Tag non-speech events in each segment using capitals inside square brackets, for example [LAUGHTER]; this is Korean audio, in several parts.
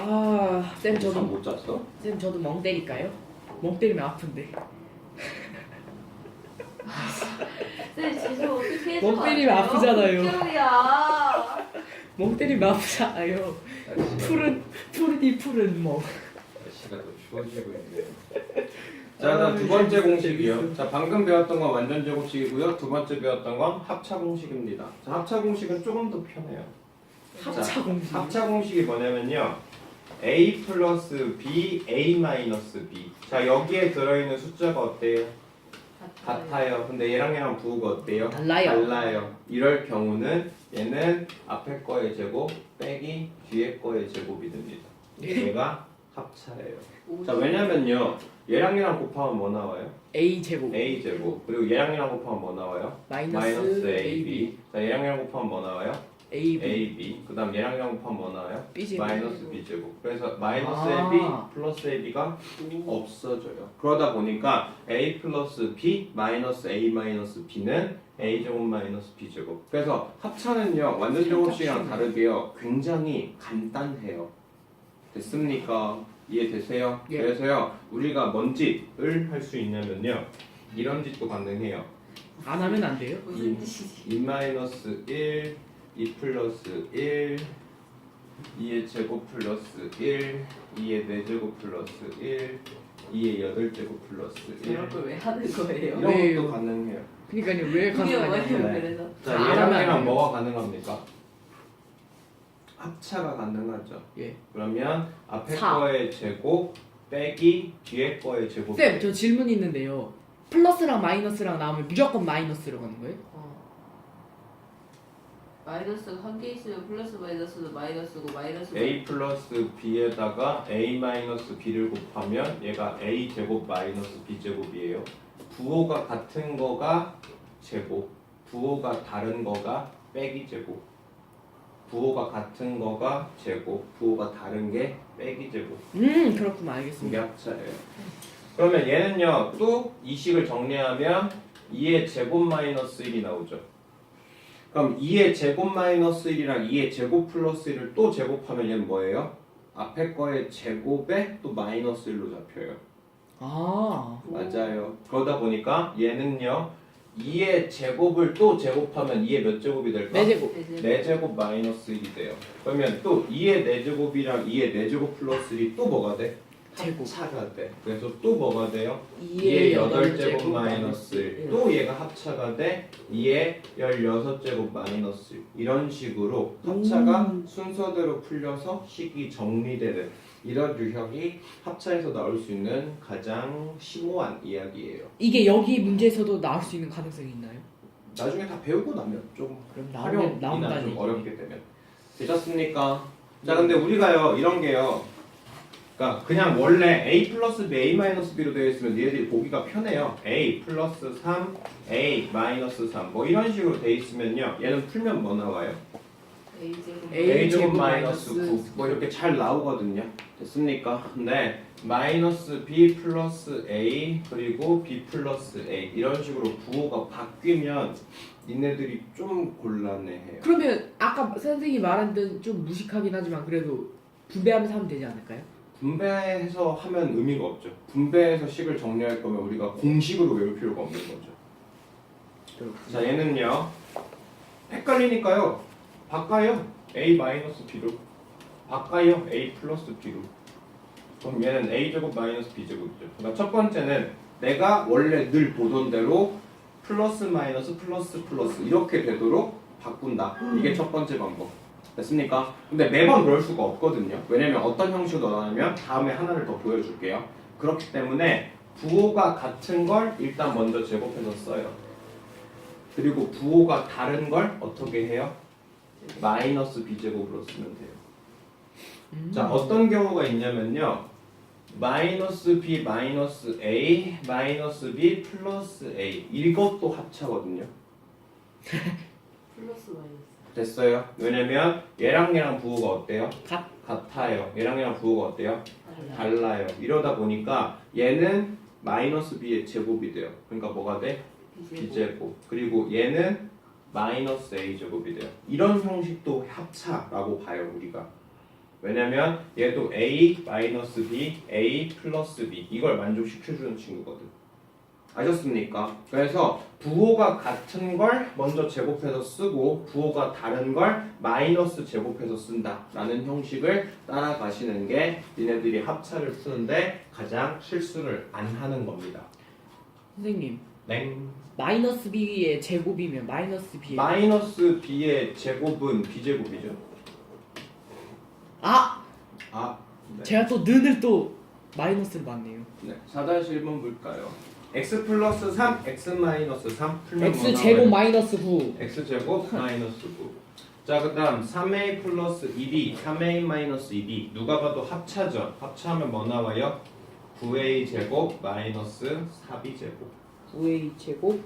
아, 쌤잠 저도 못 잤어? 쌤 저도 멍 때릴까요? 멍 때리면 아픈데. 네, 지금 어떻게 해서 멍 때리면 안 돼요? 아프잖아요. 웃겨야. 멍 때리면 아프잖아요. 푸른 푸르디 푸른 멍. 날씨가 더 추워지고 있네요. 자, 그다음 두 번째 공식이요. 자, 방금 배웠던 건 완전 제곱식이고요. 두 번째 배웠던 건 합차 공식입니다. 자, 합차 공식은 조금 더 편해요. 합차 공식. 합차 공식이 뭐냐면요. A 플러스 b, a 마이너스 b. 자, 여기에 들어있는 숫자가 어때요? 같아요. 근데 얘랑 얘랑 부호가 어때요? 달라요. 달라요. 이럴 경우는 얘는 앞에 거의 제곱 빼기 뒤에 거의 제곱이 됩니다. 얘가 합차예요. 자, 왜냐면요. 얘랑 얘랑 곱하면 뭐 나와요? A 제곱 a 제곱. 그리고 얘랑 얘랑 곱하면 뭐 나와요? 마이너스 A B 자, 얘랑 얘랑 곱하면 뭐 나와요? A B a b. 그 다음 얘랑 얘랑 곱하면 뭐 나와요? B 제곱 마이너스 b 제곱. 그래서 마이너스 아. a b 플러스 a b가 없어져요. 그러다 보니까 a 플러스 b 마이너스 a 마이너스 b는 a 제곱 마이너스 b 제곱. 그래서 합차는요 완전 제곱식이랑 다르게요 굉장히 간단해요. 됐습니까? 이해되세요? 예. 그래서요 우리가 뭔 짓을 할 수 있냐면요 이런 짓도 가능해요. 안 하면 안 돼요? 무슨 뜻이지? 2 마이너스 1, 2 플러스 1, 2의 제곱 플러스 1, 2의 4제곱 플러스 1, 2의 8제곱 플러스 1 저런 걸 왜 하는 거예요? 이런 왜요? 것도 가능해요 그러니까요 왜 가능하냐? 뭐예요? 네. 그래서 자안 얘랑. 뭐가 가능합니까? 합차가 가능하죠 예. 그러면 앞에 사. 거의 제곱 빼기 뒤에 거의 제곱 쌤, 저 질문 있는데요. 플러스랑 마이너스랑 나오면 무조건 마이너스로 가는 거예요? 어. 마이너스가 한 개 있으면 플러스 마이너스는 마이너스고 마이너스가 a 플러스 b에다가 a 마이너스 b를 곱하면 얘가 a 제곱 마이너스 b 제곱이에요. 부호가 같은 거가 제곱, 부호가 다른 거가 빼기 제곱. 부호가 같은 거가 제곱, 부호가 다른 게 빼기 제곱. 음, 그렇구나 이게 알겠습니다. 합차예요. 그러면 얘는요, 또 이 식을 정리하면 2의 제곱 마이너스 1이 나오죠. 그럼 2의 제곱 마이너스 1이랑 2의 제곱 플러스 1을 또 제곱하면 얘는 뭐예요? 앞에 거의 제곱에 또 마이너스 1로 잡혀요. 아, 맞아요. 그러다 보니까 얘는요, 2의 제곱을 또 제곱하면 2의 몇 제곱이 될까? 네 제곱. 네, 4제곱 마이너스 1이 돼요. 그러면 또 2의 4제곱이랑 2의 4제곱 플러스 1이 또 뭐가 돼? 제곱. 합차가 돼. 그래서 또 뭐가 돼요? 2의 2의 8제곱 8제곱 마이너스 1. 또 얘가 합차가 돼. 2의 16제곱 마이너스 1. 이런 식으로 합차가 음. 순서대로 풀려서 식이 정리되는 이런 유형이 합차에서 나올 수 있는 가장 심오한 이야기예요. 이게 여기 문제에서도 나올 수 있는 가능성이 있나요? 나중에 다 배우고 나면 좀 그럼 활용이나 나오면 좀 얘기. 어렵게 되면 되셨습니까? 자 근데 우리가요 이런 게요 그러니까 그냥 원래 a 플러스 b, a 마이너스 b로 되어 있으면 얘들이 보기가 편해요. A 플러스 3, a 마이너스 3 뭐 이런 식으로 되어 있으면요. 얘는 풀면 뭐 나와요? A 제곱 마이너스 마이너스 9뭐 이렇게 잘 나오거든요. 됐습니까? 근데 마이너스 b 플러스 a 그리고 b 플러스 a. 이런 식으로 부호가 바뀌면 니네들이 좀 곤란해해요. 그러면 아까 선생님이 말한 듯좀 무식하긴 하지만 그래도 분배하면서 하면 되지 않을까요? 분배해서 하면 의미가 없죠. 분배해서 식을 정리할 거면 우리가 공식으로 외울 필요가 없는 거죠. 자 얘는요 헷갈리니까요 바꿔요 a 마이너스 b로 바꿔요 a 플러스 b로 그럼 얘는 a 제곱 마이너스 b 제곱이죠. 그러니까 첫 번째는 내가 원래 늘 보던 대로 플러스 마이너스 플러스 플러스 이렇게 되도록 바꾼다. 이게 첫 번째 방법. 됐습니까? 근데 매번 그럴 수가 없거든요. 왜냐면 어떤 형식으로 나오냐면 다음에 하나를 더 보여줄게요. 그렇기 때문에 부호가 같은 걸 일단 먼저 제곱해서 써요. 그리고 부호가 다른 걸 어떻게 해요? 마이너스 b제곱으로 쓰면 돼요. 음. 자 어떤 경우가 있냐면요 마이너스 b 마이너스 a 마이너스 b 플러스 a 이것도 합차거든요 [LAUGHS] [LAUGHS] 플러스 마이너스 됐어요? 왜냐면 얘랑 얘랑 부호가 어때요? 같. 같아요. 얘랑 얘랑 부호가 어때요? 달라. 달라요. 이러다 보니까 얘는 마이너스 b의 제곱이 돼요. 그러니까 뭐가 돼? B 제곱. B제곱. 그리고 얘는 마이너스 a 제곱이 돼요. 이런 형식도 합차라고 봐요 우리가. 왜냐면 얘도 a 마이너스 b, a 플러스 b. 이걸 만족시켜주는 친구거든. 아셨습니까? 그래서 부호가 같은 걸 먼저 제곱해서 쓰고 부호가 다른 걸 마이너스 제곱해서 쓴다라는 형식을 따라가시는 게 니네들이 합차를 푸는데 가장 실수를 안 하는 겁니다. 선생님 땡. 마이너스 b의 제곱이면 마이너스 b 마이너스 b의 제곱은 b제곱이죠. 아 아, 네. 제가 또 는을 또 마이너스를 맞네요. 네. 4-1번 볼까요? X 플러스 3, x 마이너스 3 풀면 뭐 x 제곱 마이너스 9 x 제곱 마이너스 9. 자, 그다음 3a 플러스 2b, 3a 마이너스 2b 누가 봐도 합차죠. 합차하면 뭐 나와요? 9a 제곱 마이너스 4b 제곱. 9a 제곱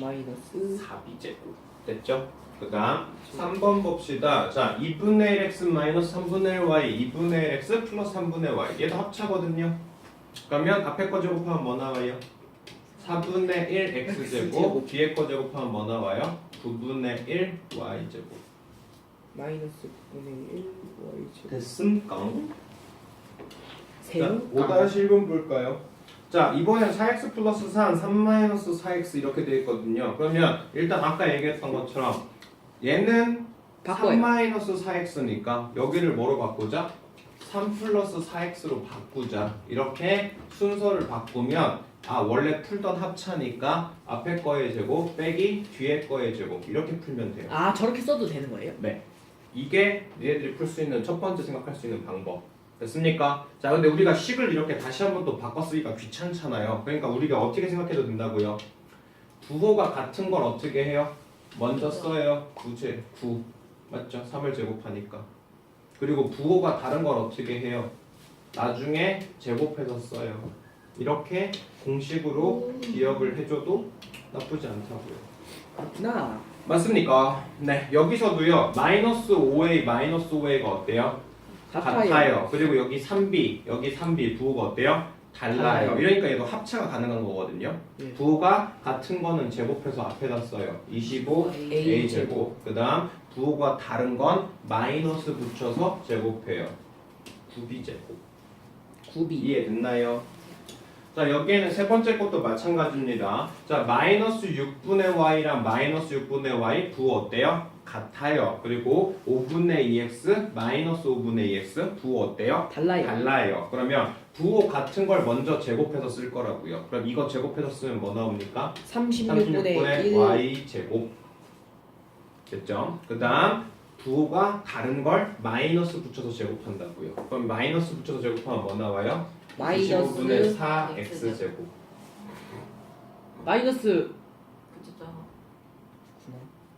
마이너스 4b 제곱. 됐죠? 그다음 3번 봅시다. 자, 2분의 1 x 마이너스 3분의 1 y, 2분의 1 x 플러스 3분의 y. 얘도 합차거든요. 그러면 앞에 거 제곱하면 뭐 나와요? 4분의 1 x 제곱, 제곱. 뒤에 거 제곱하면 뭐 나와요? 9분의 1 y 제곱. 마이너스 9분의 1 y 제곱 됐습니까? 세요? 5-1번 볼까요? 자, 이번엔 4x 플러스 3, 3 마이너스 4x 이렇게 되어 있거든요. 그러면 일단 아까 얘기했던 것처럼 얘는 3 바꿔요. 마이너스 4x니까 여기를 뭐로 바꾸자? 3 플러스 4x로 바꾸자. 이렇게 순서를 바꾸면 아 원래 풀던 합차니까 앞에 거의 제곱 빼기 뒤에 거의 제곱 이렇게 풀면 돼요. 아 저렇게 써도 되는 거예요? 네. 이게 니네들이 풀 수 있는 첫 번째 생각할 수 있는 방법. 됐습니까? 자, 근데 우리가 식을 이렇게 다시 한번 또 쓰기가 귀찮잖아요. 그러니까 우리가 어떻게 생각해도 된다고요? 부호가 같은 걸 어떻게 해요? 먼저 써요. 9제 9. 맞죠? 3을 제곱하니까. 그리고 부호가 다른 걸 어떻게 해요? 나중에 제곱해서 써요. 이렇게 공식으로 기억을 해줘도 나쁘지 않다고요. 그렇구나 맞습니까? 네, 여기서도요. 마이너스 5a, 마이너스 5a가 어때요? 같아요, 그리고 여기 3b, 여기 3b 부호가 어때요? 달라요. 이러니까 얘도 합차가 가능한 거거든요. 네. 부호가 같은 거는 제곱해서 앞에다 써요. 25 A a 제곱. 그다음 부호가 다른 건 마이너스 붙여서 제곱해요. 9b 제곱. 9b 이해됐나요? 자 여기에는 세 번째 것도 마찬가지입니다. 자 마이너스 6분의 y랑 마이너스 6분의 y 부호 어때요? 같아요. 그리고 5분의 2x 마이너스 5분의 2x 부호 어때요? 달라요 달라요. 그러면 부호 같은 걸 먼저 제곱해서 쓸 거라고요. 그럼 이거 제곱해서 쓰면 뭐 나옵니까? 36분의 36분의 1 y 제곱 됐죠? 그 다음 부호가 다른 걸 마이너스 붙여서 제곱한다고요. 그럼 마이너스 붙여서 제곱하면 뭐 나와요? 25분의 마이너스 4 X 제곱 마이너스.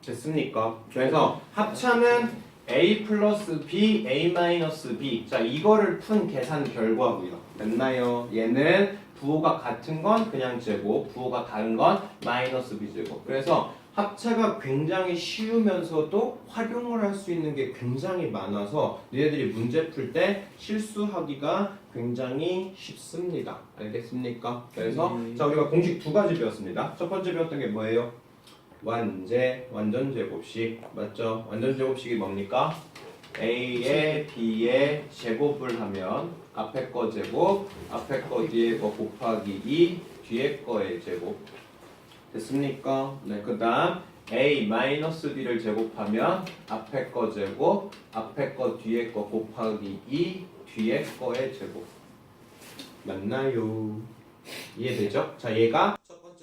됐습니까? 그래서 합차는 a 플러스 b, a 마이너스 b. 자 이거를 푼 계산 결과고요. 됐나요? 얘는 부호가 같은 건 그냥 제곱, 부호가 다른 건 마이너스 b 제곱. 그래서 합차가 굉장히 쉬우면서도 활용을 할 수 있는 게 굉장히 많아서 너희들이 문제 풀 때 실수하기가 굉장히 쉽습니다. 알겠습니까? 그래서 네. 자 우리가 공식 두 가지 배웠습니다. 첫 번째 배웠던 게 뭐예요? 완제 완전 제곱식 맞죠? 완전 제곱식이 뭡니까? A에 B에 제곱을 하면 앞에 거 제곱, 앞에 거 뒤에 거 곱하기 2, 뒤에 거의 제곱 됐습니까? 네, 그 다음 A 마이너스 B를 제곱하면 앞에 거 제곱, 앞에 거 뒤에 거 곱하기 2, 뒤에 거의 제곱 맞나요? 이해되죠? 자, 얘가